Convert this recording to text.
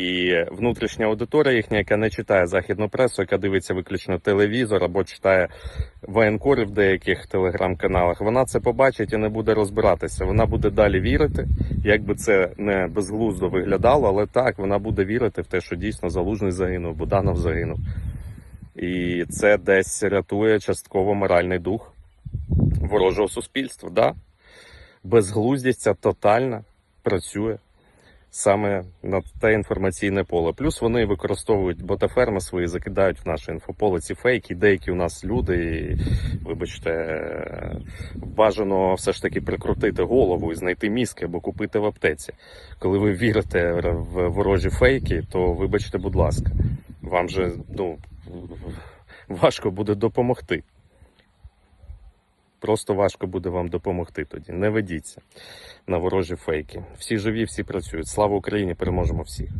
І внутрішня аудиторія їхня, яка не читає західну пресу, яка дивиться виключно телевізор або читає воєнкори в деяких телеграм-каналах, вона це побачить і не буде розбиратися. Вона буде далі вірити, як би це не безглуздо виглядало, але так вона буде вірити в те, що дійсно залужний загинув, Буданов загинув. І це десь рятує частково моральний дух ворожого суспільства. Да? Безглуздість ця тотальна працює саме на те інформаційне поле. Плюс вони використовують ботаферми свої, закидають в наше інфополе ці фейки. Деякі у нас люди, і, вибачте, бажано все ж таки прикрутити голову і знайти мізки або купити в аптеці. Коли ви вірите в ворожі фейки, то вибачте, будь ласка, вам же ну, важко буде допомогти. Просто важко буде вам допомогти тоді. Не ведіться на ворожі фейки. Всі живі, всі працюють. Слава Україні! Переможемо всіх!